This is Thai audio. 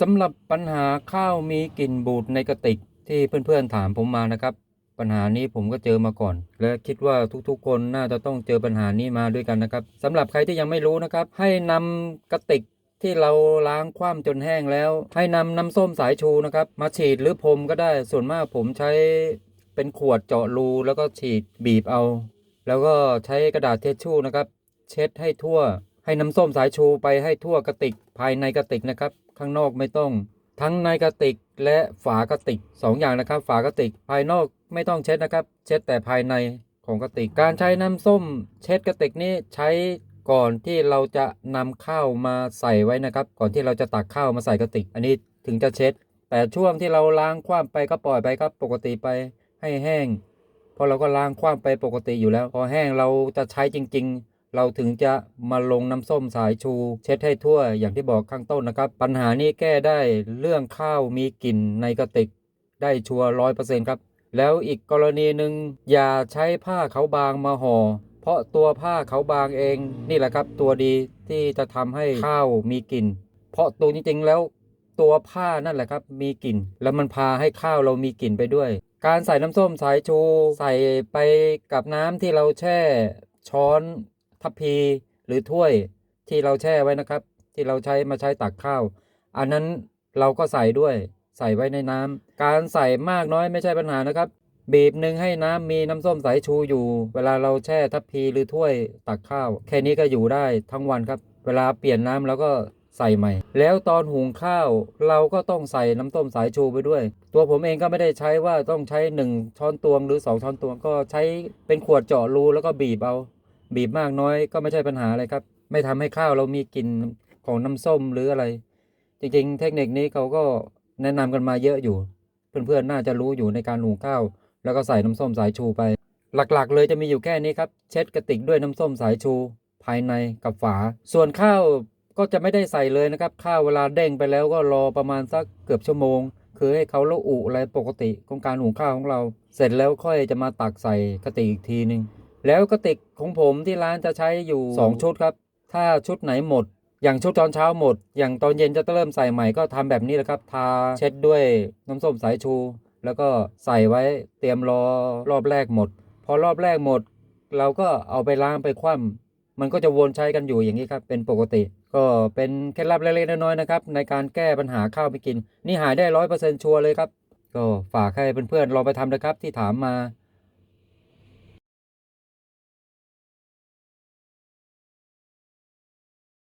สำหรับปัญหาข้าวมีกลิ่นบูดในกระติกที่เพื่อนๆถามผมมานะครับ ปัญหานี้ผมก็เจอมาก่อน และคิดว่าทุกๆ คนน่าจะต้องเจอปัญหานี้มาด้วยกันนะครับสำหรับใครที่ยังไม่รู้นะครับ ให้นำกระติกที่เราล้างคว่ำจนแห้งแล้ว ให้นำน้ำส้มสายชูนะครับ มาฉีดหรือพรมก็ได้ส่วนมากผมใช้เป็นขวดเจาะรูแล้วก็ฉีดบีบเอา แล้วก็ใช้กระดาษเทชชู่นะครับ เช็ดให้ทั่ว ให้น้ำส้มสายชูไปให้ทั่วกระติกภายในกระติกนะครับ ข้างนอกไม่ต้อง ทั้งในกระติกและฝากระติกสองอย่างนะครับ ฝากระติกภายนอกไม่ต้องเช็ดนะครับ เช็ดแต่ภายในของกระติก การใช้น้ำส้ม เช็ดกระติกนี้ใช้ก่อนที่เราจะนำข้าวมาใส่ไว้นะครับ ก่อนที่เราจะตักข้าวมาใส่กระติก อันนี้ถึงจะเช็ด แต่ช่วงที่เราล้างคว่ำไปก็ปล่อยไปครับปกติไปให้แห้งพอเราก็ล้างคว่ำไปปกติอยู่แล้ว พอแห้งเราจะใช้จริง ๆ เราถึงจะมาลงน้ำส้มสายชู เช็ดให้ทั่วอย่างที่บอกข้างต้นนะครับ ปัญหานี้แก้ได้เรื่องข้าวมีกลิ่นในกระติก ได้ชัวร้อยเปอร์เซ็นต์ครับ แล้วอีกกรณีหนึ่งอย่าใช้ผ้าขาวบางมาห่อเพราะตัวผ้าขาวบางเอง นี่แหละครับ ตัวดีที่จะทำให้ข้าวมีกลิ่น เพราะตัวจริงๆแล้วตัวผ้านั่นแหละครับมีกลิ่น แล้วมันพาให้ข้าวเรามีกลิ่นไปด้วย การใส่น้ำส้มสายชู ใส่ไปกับน้ำที่เราแช่ช้อน ทัพพีหรือถ้วยที่เราแช่ไว้นะครับ ที่เราใช้มาใช้ตักข้าว อันนั้นเราก็ใส่ด้วยใส่ไว้ในน้ำการใส่มากน้อยไม่ใช่ปัญหานะครับ บีบหนึ่งให้น้ำมีน้ำส้มสายชูอยู่ เวลาเราแช่ทัพพีหรือถ้วยตักข้าว แค่นี้ก็อยู่ได้ทั้งวันครับ เวลาเปลี่ยนน้ำเราก็ใส่ใหม่ แล้วตอนหุงข้าวเราก็ต้องใส่น้ำส้มสายชูไปด้วย ตัวผมเองก็ไม่ได้ใช้ว่าต้องใช้ 1 ช้อนตวงหรือ 2 ช้อนตวงก็ใช้เป็นขวดเจาะรูแล้วก็บีบเอา บีบมากน้อยก็ไม่ใช่ปัญหาอะไรครับ ไม่ทำให้ข้าวเรามีกลิ่นของน้ำส้มหรืออะไร จริงๆ เทคนิคนี้เขาก็แนะนำกันมาเยอะอยู่ เพื่อนๆน่าจะรู้อยู่ในการหุงข้าว แล้วก็ใส่น้ำส้มสายชูไป หลักๆ เลยจะมีอยู่แค่นี้ครับ เช็ดกระติกด้วยน้ำส้มสายชู ภายในกับฝา ส่วนข้าวก็จะไม่ได้ใส่เลยนะครับ ข้าวเวลาเด้งไปแล้วก็รอประมาณสักเกือบชั่วโมง คือให้เขาละอุอะไรปกติของการหุงข้าวของเรา เสร็จแล้วค่อยจะมาตักใส่กระติกอีกทีหนึ่ง แล้วกระติกของผมที่ร้านจะใช้อยู่ 2 ชุดครับ ถ้าชุดไหนหมด อย่างชุดตอนเช้าหมด อย่างตอนเย็นจะเริ่มใส่ใหม่ก็ทำแบบนี้แหละครับ ทาเช็ดด้วยน้ำส้มสายชู แล้วก็ใส่ไว้เตรียมรอรอบแรกหมด พอรอบแรกหมด เราก็เอาไปล้างไปคว่ำมันก็จะวนใช้กันอยู่อย่างนี้ครับ เป็นปกติ ก็เป็นเคล็ดลับเล็กๆน้อยๆนะครับ ในการแก้ปัญหาข้าวไม่กิน นี่หายได้ร้อยเปอร์เซ็นต์ชัวร์เลยครับ ก็ฝากให้เพื่อนๆลองไปทำนะครับที่ถามมา